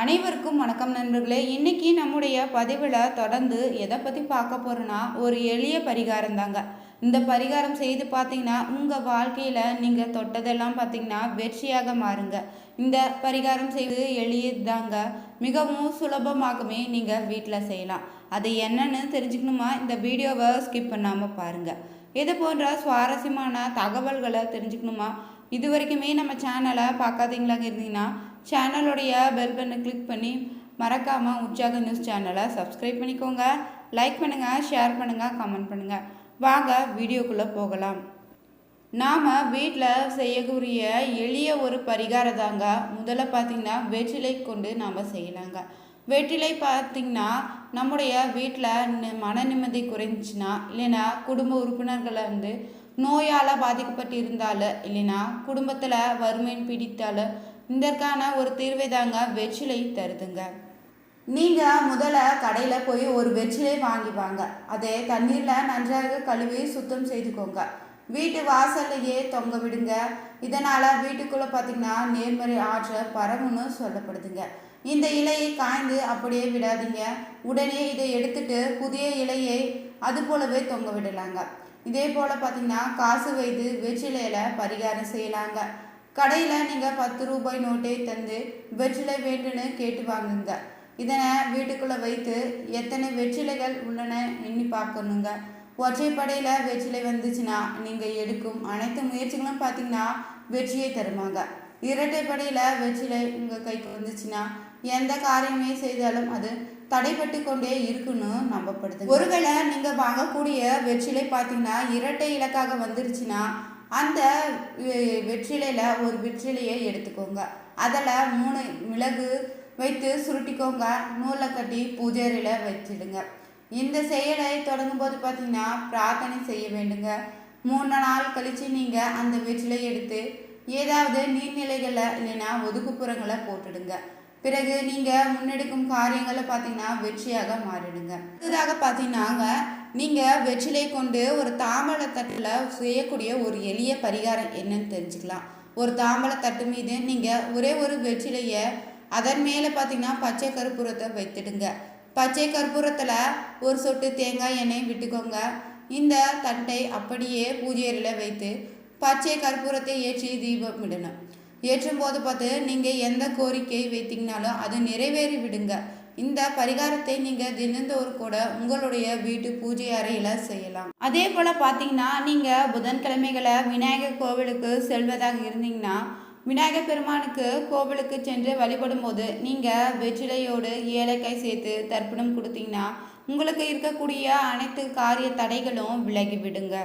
அனைவருக்கும் வணக்கம் நண்பர்களே. இன்றைக்கி நம்முடைய பதிவில் தொடர்ந்து எதை பற்றி பார்க்க போகிறோன்னா ஒரு எளிய பரிகாரம் தாங்க. இந்த பரிகாரம் செய்து பார்த்தீங்கன்னா உங்கள் வாழ்க்கையில் நீங்கள் தொட்டதெல்லாம் பார்த்தீங்கன்னா வெற்றியாக மாறுங்க. இந்த பரிகாரம் செய்வது எளியது தாங்க. மிகவும் சுலபமாகவே நீங்கள் வீட்டில் செய்யலாம். அது என்னன்னு தெரிஞ்சுக்கணுமா? இந்த வீடியோவை ஸ்கிப் பண்ணாமல் பாருங்கள் இது போன்ற சுவாரஸ்யமான தகவல்களை தெரிஞ்சுக்கணுமா? இது வரைக்குமே நம்ம சேனலை பார்க்காதீங்களாக இருந்தீங்கன்னா சேனலுடைய பெல் பட்டனை கிளிக் பண்ணி மறக்காமல் உற்சாக நியூஸ் சேனலை சப்ஸ்கிரைப் பண்ணிக்கோங்க. லைக் பண்ணுங்கள் ஷேர் பண்ணுங்கள் கமெண்ட் பண்ணுங்கள் வாங்க வீடியோக்குள்ளே போகலாம். நாம் வீட்டில் செய்யக்கூடிய எளிய ஒரு பரிகாரம் தாங்க. முதல்ல பார்த்திங்கன்னா வெற்றிலை கொண்டு நாம் செய்யலாங்க. வெற்றிலை பார்த்திங்கன்னா நம்முடைய வீட்டில் மன நிம்மதி குறைஞ்சின்னா இல்லைன்னா குடும்ப உறுப்பினர்களை வந்து நோயால் பாதிக்கப்பட்டு இருந்தாலும் இல்லைன்னா குடும்பத்தில் வறுமையின் பிடித்தாலும் இதற்கான ஒரு தீர்வை தாங்க வெற்றிலை தருதுங்க. நீங்கள் முதல்ல கடையில் போய் ஒரு வெற்றிலை வாங்கி வாங்க. அதை தண்ணீரில் நன்றாக கழுவி சுத்தம் செய்துக்கோங்க. வீட்டு வாசல்லையே தொங்க விடுங்க. இதனால் வீட்டுக்குள்ளே பார்த்தீங்கன்னா நேர்மறை ஆற்றல் பரவுன்னு சொல்லப்படுதுங்க. இந்த இலையை காய்ந்து அப்படியே விடாதீங்க. உடனே இதை எடுத்துட்டு புதிய இலையை அது போலவே தொங்க விடலாங்க. இதே போல் பார்த்திங்கன்னா காசு வைத்து வெற்றிலையில் பரிகாரம் செய்யலாங்க. கடையில் நீங்கள் பத்து ரூபாய் நோட்டை தந்து வெற்றிலை வேண்டுன்னு கேட்டு வாங்குங்க. இதனை வீட்டுக்குள்ளே வைத்து எத்தனை வெற்றிலைகள் உள்ளன எண்ணி பார்க்கணுங்க. ஒற்றைப்படையில் வெற்றிலை வந்துச்சுன்னா நீங்கள் எடுக்கும் அனைத்து முயற்சிகளும் பார்த்தீங்கன்னா வெற்றியை தருவாங்க இரட்டைப்படையில் வெற்றிலை உங்கள் கைக்கு வந்துச்சுன்னா எந்த காரியமே செய்தாலும் அது தடைப்பட்டு கொண்டே இருக்குன்னு நம்பப்படுது ஒருவேளை நீங்கள் வாங்கக்கூடிய வெற்றிலை பார்த்தீங்கன்னா இரட்டை இலக்காக வந்துருச்சுன்னா அந்த வெற்றிலையில் ஒரு வெற்றிலையை எடுத்துக்கோங்க. அதில் மூணு மிளகு வைத்து சுருட்டிக்கோங்க. நூலை கட்டி பூஜையில் வச்சிடுங்க. இந்த செயலை தொடங்கும் போது பார்த்தீங்கன்னா பிரார்த்தனை செய்ய வேண்டுங்க. மூணு நாள் கழித்து நீங்கள் அந்த வெற்றிலை எடுத்து ஏதாவது நீர்நிலைகளில் இல்லைன்னா ஒதுக்குப்புறங்களை போட்டுடுங்க. பிறகு நீங்கள் முன்னெடுக்கும் காரியங்களை பார்த்தீங்கன்னா வெற்றியாக மாறிடுங்க. இதுதாக பார்த்தீங்கன்னாங்க நீங்கள் வெற்றிலை கொண்டு ஒரு தாமரை தட்டில் செய்யக்கூடிய ஒரு எளிய பரிகாரம் என்னன்னு தெரிஞ்சுக்கலாம். ஒரு தாமரை தட்டு மீது நீங்கள் ஒரே ஒரு வெற்றிலையை அதன் மேலே பார்த்தீங்கன்னா பச்சை கற்பூரத்தை வைத்துடுங்க. பச்சை கற்பூரத்தில் ஒரு சொட்டு தேங்காய் எண்ணெய் விட்டுக்கோங்க. இந்த தட்டை அப்படியே பூஜையறையில் வைத்து பச்சை கற்பூரத்தை ஏற்றி தீபம் விடணும் ஏற்றும் போது பார்த்து நீங்கள் எந்த கோரிக்கை வைத்தீங்கனாலும் அது நிறைவேறி விடுங்க இந்த பரிகாரத்தை நீங்கள் தினந்தோறும் கூட உங்களுடைய வீட்டு பூஜை அறையில் செய்யலாம். அதே போல் பார்த்தீங்கன்னா நீங்கள் புதன்கிழமைகளை விநாயகர் கோவிலுக்கு செல்வதாக இருந்தீங்கன்னா விநாயகர் பெருமானுக்கு கோவிலுக்கு சென்று வழிபடும் போது நீங்கள் வெற்றிலையோடு ஏலக்காய் சேர்த்து தர்ப்பணம் கொடுத்தீங்கன்னா உங்களுக்கு இருக்கக்கூடிய அனைத்து காரிய தடைகளும் விலகி விடுங்க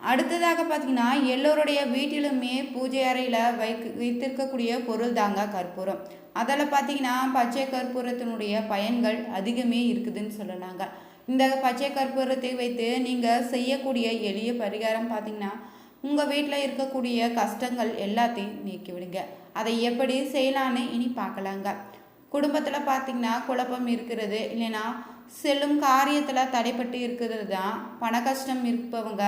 அடுத்ததாக பார்த்தீங்கன்னா எல்லோருடைய வீட்டிலுமே பூஜை அறையில் வைக்க வைத்திருக்கக்கூடிய பொருள் தாங்க கற்பூரம். அதில் பார்த்தீங்கன்னா பச்சை கற்பூரத்தினுடைய பயன்கள் அதிகமே இருக்குதுன்னு சொல்லலாங்க இந்த பச்சை கற்பூரத்தை வைத்து நீங்கள் செய்யக்கூடிய எளிய பரிகாரம் பார்த்தீங்கன்னா உங்கள் வீட்டில் இருக்கக்கூடிய கஷ்டங்கள் எல்லாத்தையும் நீக்கிவிடுங்க. அதை எப்படி செய்யலான்னு இனி பார்க்கலாங்க. குடும்பத்தில் பார்த்திங்கன்னா குழப்பம் இருக்கிறது இல்லைன்னா செல்லும் காரியத்தில் தடைப்பட்டு இருக்கிறது தான் பண கஷ்டம் இருப்பவங்க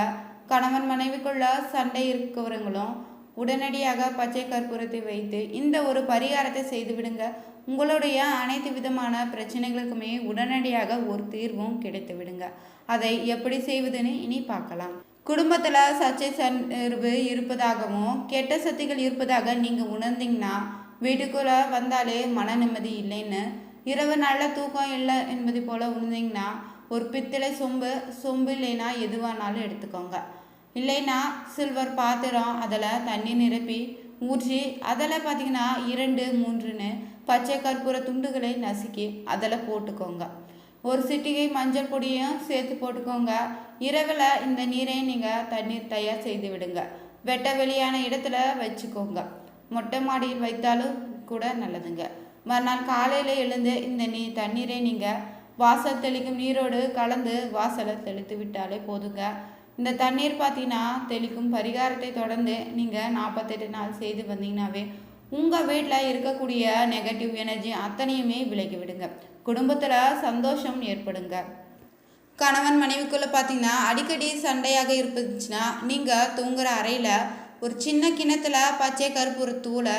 கணவன் மனைவிக்குள்ள சண்டை இருக்கிறவங்களும் உடனடியாக பச்சை கற்பூரத்தை வைத்து இந்த ஒரு பரிகாரத்தை செய்து விடுங்க. உங்களுடைய அனைத்து விதமான பிரச்சனைகளுக்குமே உடனடியாக ஒரு தீர்வும் கிடைத்து விடுங்க. அதை எப்படி செய்வதுன்னு இனி பார்க்கலாம். குடும்பத்தில் சர்ச்சை சர்வு இருப்பதாகவும் கெட்ட சக்திகள் இருப்பதாக நீங்கள் உணர்ந்தீங்கன்னா வீட்டுக்குள்ளே வந்தாலே மன நிம்மதி இல்லைன்னு இரவு நல்ல தூக்கம் இல்லை என்பது போல் உணர்ந்தீங்கன்னா ஒரு பித்தளை சொம்பு சொம்பு இல்லைன்னா எதுவானாலும் எடுத்துக்கோங்க. இல்லைன்னா சில்வர் பாத்திரம் அதில் தண்ணி நிரப்பி ஊற்றி அதில் பார்த்தீங்கன்னா இரண்டு மூன்றுன்னு பச்சை கற்பூர துண்டுகளை நசுக்கி அதில் போட்டுக்கோங்க. ஒரு சிட்டிகை மஞ்சள் பொடியும் சேர்த்து போட்டுக்கோங்க. இரவில் இந்த நீரை நீங்கள் தண்ணீர் தயார் செய்து விடுங்க. வெட்ட வெளியான இடத்துல வச்சுக்கோங்க. மொட்டை மாடியில் வைத்தாலும் கூட நல்லதுங்க. மறுநாள் காலையில் எழுந்து இந்த நீ தண்ணீரை நீங்கள் வாசல் தெளிக்கும் நீரோடு கலந்து வாசலை தெளித்து விட்டாலே போதுங்க. இந்த தண்ணீர் பார்த்தீங்கன்னா தெளிக்கும் பரிகாரத்தை தொடர்ந்து நீங்கள் நாற்பத்தெட்டு நாள் செய்து வந்தீங்கன்னாவே உங்கள் வீட்டில் இருக்கக்கூடிய நெகட்டிவ் எனர்ஜி அத்தனையுமே விலகி விடுங்க. குடும்பத்தில் சந்தோஷம் ஏற்படுங்க. கணவன் மனைவிக்குள்ளே பார்த்தீங்கன்னா அடிக்கடி சண்டையாக இருந்துச்சுன்னா நீங்கள் தூங்குற அறையில் ஒரு சின்ன கிணத்துல பச்சை கருப்பூர தூளை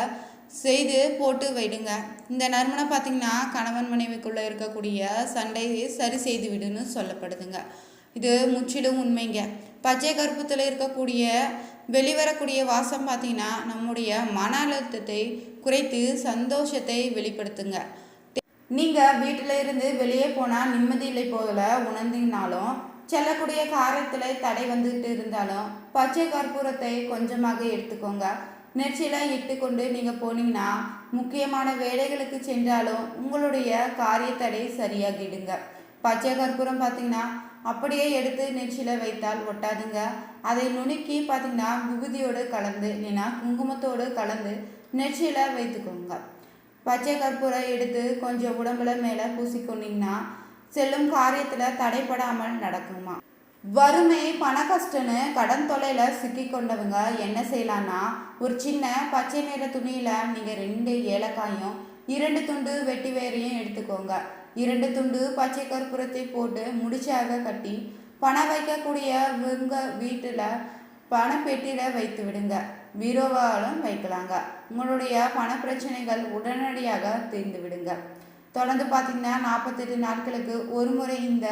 செய்து போட்டு வைடுங்க. இந்த நறுமணம் பார்த்தீங்கன்னா கணவன் மனைவிக்குள்ளே இருக்கக்கூடிய சண்டையை சரி செய்து விடுன்னு சொல்லப்படுதுங்க. இது முற்றிலும் உண்மைங்க. பச்சை கருப்பத்தில் இருக்கக்கூடிய வெளிவரக்கூடிய வாசம் பார்த்தீங்கன்னா நம்முடைய மன அழுத்தத்தை குறைத்து சந்தோஷத்தை வெளிப்படுத்துங்க. நீங்கள் வீட்டில் இருந்து வெளியே போனால் நிம்மதி இல்லை போல உணர்ந்தீங்கனாலும் செல்லக்கூடிய காரத்தில் தடை வந்துக்கிட்டு இருந்தாலும் பச்சை கற்பூரத்தை கொஞ்சமாக எடுத்துக்கோங்க. நெற்றியில் இட்டு கொண்டு நீங்கள் போனீங்கன்னா முக்கியமான வேலைகளுக்கு சென்றாலும் உங்களுடைய காரியத்தடை சரியாகிடுங்க. பச்சை கற்பூரம் பார்த்தீங்கன்னா அப்படியே எடுத்து நெற்றியில் வைத்தால் ஒட்டாதுங்க. அதை நுணுக்கி பார்த்தீங்கன்னா விபூதியோடு கலந்து இல்லைன்னா குங்குமத்தோடு கலந்து நெற்றியில் வைத்துக்கோங்க. பச்சை கற்பூரம் எடுத்து கொஞ்சம் உடம்புல மேலே பூசிக்கொண்டீங்கன்னா செல்லும் காரியத்தில் தடைப்படாமல் நடக்குமா? வறுமை பண கஷ்டன்னு கடன் தொலையில் சிக்கி கொண்டவங்க என்ன செய்யலான்னா ஒரு சின்ன பச்சை நிற துணியில் நீங்கள் ரெண்டு ஏலக்காயும் இரண்டு துண்டு வெட்டி வேரையும் எடுத்துக்கோங்க. இரண்டு துண்டு பச்சை கற்பூரத்தை போட்டு முடிச்சாக கட்டி பணம் வைக்கக்கூடிய உங்கள் வீட்டில் பணப்பெட்டியில் வைத்து விடுங்க. பீரோவாலும் வைக்கலாங்க. உங்களுடைய பண பிரச்சனைகள் உடனடியாக தீர்ந்து விடுங்க. தொடர்ந்து பார்த்தீங்கன்னா நாற்பத்தெட்டு நாட்களுக்கு ஒரு முறை இந்த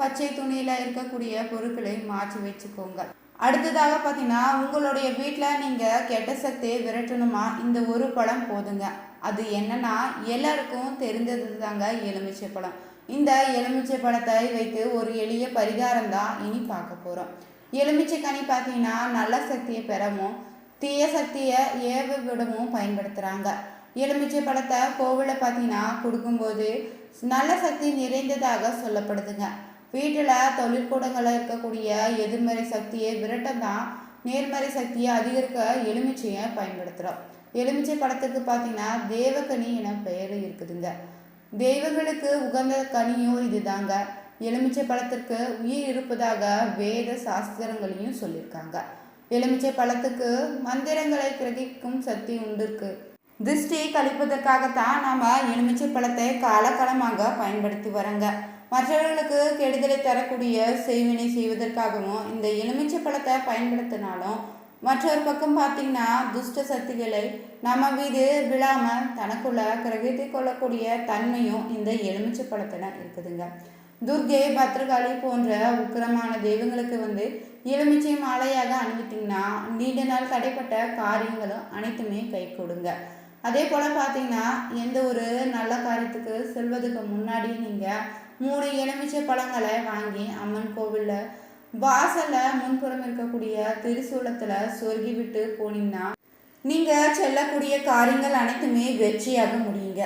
பச்சை துணியில் இருக்கக்கூடிய பொருட்களை மாற்றி வச்சுக்கோங்க. அடுத்ததாக பார்த்தீங்கன்னா உங்களுடைய வீட்டில் நீங்கள் கெட்ட சக்தியை விரட்டணுமா? இந்த ஒரு பழம் போதுங்க. அது என்னன்னா எல்லாருக்கும் தெரிந்தது தாங்க எலுமிச்சை பழம். இந்த எலுமிச்சை பழத்தை வைத்து ஒரு எளிய பரிகாரம் தான் இனி பார்க்க போகிறோம் எலுமிச்சை கனி பார்த்தீங்கன்னா நல்ல சக்தியை பெறவும் தீய சக்தியை ஏவ விடவும் பயன்படுத்துகிறாங்க எலுமிச்சை பழத்தை கோவிலில் பார்த்தீங்கன்னா கொடுக்கும்போது நல்ல சக்தி நிறைந்ததாக சொல்லப்படுதுங்க. வீட்டில் தொழிற்கூடங்களில் இருக்கக்கூடிய எதிர்மறை சக்தியை விரட்ட தான் நேர்மறை சக்தியை அதிகரிக்க எலுமிச்சையை பயன்படுத்துகிறோம் எலுமிச்சை பழத்துக்கு பார்த்தீங்கன்னா தேவக்கனி என பெயர் இருக்குதுங்க. தெய்வங்களுக்கு உகந்த கனியும் இதுதாங்க. எலுமிச்சை பழத்திற்கு உயிர் இருப்பதாக வேத சாஸ்திரங்களையும் சொல்லியிருக்காங்க. எலுமிச்சை பழத்துக்கு மந்திரங்களை கிரகிக்கும் சக்தி உண்டு இருக்கு. திருஷ்டி கழிப்பதற்காகத்தான் நாம் எலுமிச்சை பழத்தை காலகாலமாக பயன்படுத்தி வரங்க மற்றவர்களுக்கு கெடுதலை தரக்கூடிய செய்வினை செய்வதற்காகவும் இந்த எலுமிச்சை பழத்தை பயன்படுத்தினாலும் மற்றொரு பக்கம் பார்த்தீங்கன்னா துஷ்ட சக்திகளை நம்ம மீது விழாமல் தனக்குள்ள கிரகித்து கொள்ளக்கூடிய தன்மையும் இந்த எலுமிச்சை பழத்தில் இருக்குதுங்க. துர்கை பத்ரகாளி போன்ற உக்கிரமான தெய்வங்களுக்கு வந்து எலுமிச்சை மாலையாக அணிவித்தீங்கன்னா நீண்ட நாள் தடைப்பட்ட காரியங்களும் அனைத்துமே கை கொடுங்க. அதே போல் பார்த்தீங்கன்னா எந்த ஒரு நல்ல காரியத்துக்கு செல்வதுக்கு முன்னாடி நீங்கள் மூணு எலுமிச்சை பழங்களை வாங்கி அம்மன் கோவிலில் வாசலில் முன்புறம் இருக்கக்கூடிய திருசூலத்தில் சொருகி விட்டு போனீங்கன்னா நீங்கள் செல்லக்கூடிய காரியங்கள் அனைத்துமே வெற்றியாக முடியுங்க.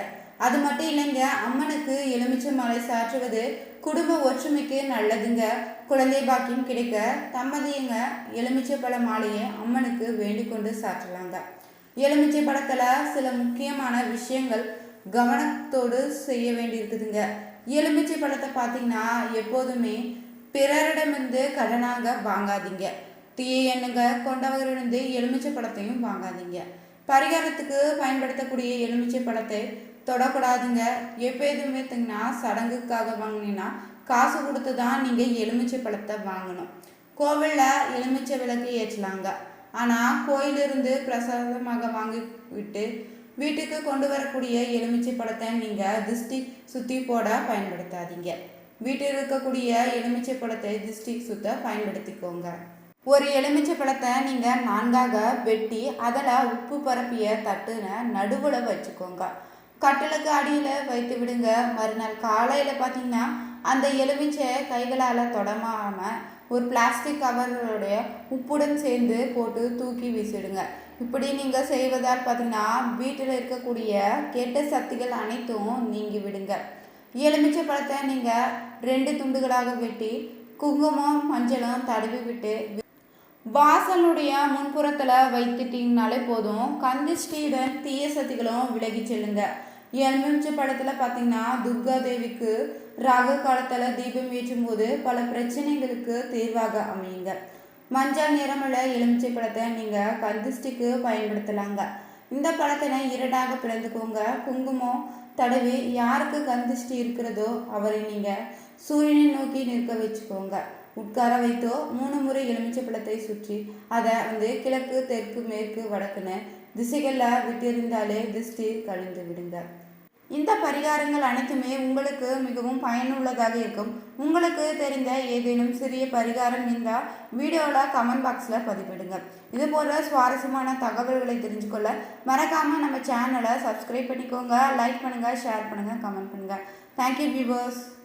அது மட்டும் இல்லைங்க அம்மனுக்கு எலுமிச்சை மலை சாற்றுவது குடும்ப ஒற்றுமைக்கு நல்லதுங்க. குழந்தை பாக்கியம் கிடைக்க தம்பதியங்க எலுமிச்சை பழ மாலையை அம்மனுக்கு வேண்டிக் கொண்டு சாற்றலாங்க. எலுமிச்சை பழத்தில் சில முக்கியமான விஷயங்கள் கவனத்தோடு செய்ய வேண்டியிருக்குதுங்க. எலுமிச்சை பழத்தை பார்த்தீங்கன்னா எப்போதுமே பிறரிடமிருந்து கடனாக வாங்காதீங்க. தீய எண்ணுங்க கொண்டவர்களிருந்து எலுமிச்சை பழத்தையும் வாங்காதீங்க. பரிகாரத்துக்கு பயன்படுத்தக்கூடிய எலுமிச்சை பழத்தை தொடக்கூடாதுங்க. எப்போ எதுவுமே சடங்குக்காக வாங்கினீங்கன்னா காசு கொடுத்து தான் நீங்கள் எலுமிச்சை பழத்தை வாங்கணும். கோவிலில் எலுமிச்சை விளக்கு ஏற்றலாங்க. ஆனால் கோயிலிருந்து பிரசாதமாக வாங்கி விட்டு வீட்டுக்கு கொண்டு வரக்கூடிய எலுமிச்சை பழத்தை நீங்கள் திருஷ்டி சுற்றி போட பயன்படுத்தாதீங்க. வீட்டில் இருக்கக்கூடிய எலுமிச்சை பழத்தை திருஷ்டி சுத்த பயன்படுத்திக்கோங்க. ஒரு எலுமிச்சை பழத்தை நீங்கள் நான்காக வெட்டி அதில் உப்பு பரப்பிய தட்டுன நடுவில் வச்சுக்கோங்க. கட்டிலுக்கு அடியில் வைத்து விடுங்க. மறுநாள் காலையில் பார்த்தீங்கன்னா அந்த எலுமிச்சை கைகளால் தொடமாமல் ஒரு பிளாஸ்டிக் கவர்களுடைய உப்புடன் சேர்ந்து போட்டு தூக்கி வீசிடுங்க. இப்படி நீங்கள் செய்வதால் பார்த்தீங்கன்னா வீட்டில் இருக்கக்கூடிய கெட்ட சக்திகள் அனைத்தும் நீங்கி விடுங்க. எலுமிச்சை பழத்தை நீங்கள் ரெண்டு துண்டுகளாக வெட்டி குங்குமம் மஞ்சளும் தடவி விட்டு வாசலுடைய முன்புறத்தில் வைத்துட்டீங்கனாலே போதும் கந்திஷ்டியுடன் தீய சக்திகளும் விலகி செல்லுங்க. எலுமிச்சை பழத்தில் பார்த்தீங்கன்னா துர்கா தேவிக்கு ராகு காலத்தில் தீபம் ஏற்றும் போது பல பிரச்சனைகளுக்கு தீர்வாக அமையுங்க. மஞ்சள் நிறமுள்ள எலுமிச்சை பழத்தை நீங்கள் கந்திஷ்டிக்கு பயன்படுத்தலாங்க. இந்த பழத்தினை இரண்டாக பிளந்துக்கோங்க. குங்குமம் தடவி யாருக்கு கந்திஷ்டி இருக்கிறதோ அவரை நீங்கள் சூரியனை நோக்கி நிற்க வச்சுக்கோங்க. உட்கார வைத்தோ மூணு முறை எலுமிச்சை பழத்தை சுற்றி அதை வந்து கிழக்கு தெற்கு மேற்கு வடக்குன்னு திசைகளில் விட்டிருந்தாலே திருஷ்டி கழிந்து விடுங்க. இந்த பரிகாரங்கள் அனைத்துமே உங்களுக்கு மிகவும் பயனுள்ளதாக இருக்கும். உங்களுக்கு தெரிந்த ஏதேனும் சிறிய பரிகாரம் இருந்தால் வீடியோவில் கமெண்ட் பாக்ஸில் பதிவிடுங்க இது போன்ற சுவாரஸ்யமான தகவல்களை தெரிஞ்சுக்கொள்ள மறக்காமல் நம்ம சேனலை சப்ஸ்கிரைப் பண்ணிக்கோங்க லைக் பண்ணுங்கள் ஷேர் பண்ணுங்கள் கமெண்ட் பண்ணுங்கள் தேங்க்யூ வியூவர்ஸ்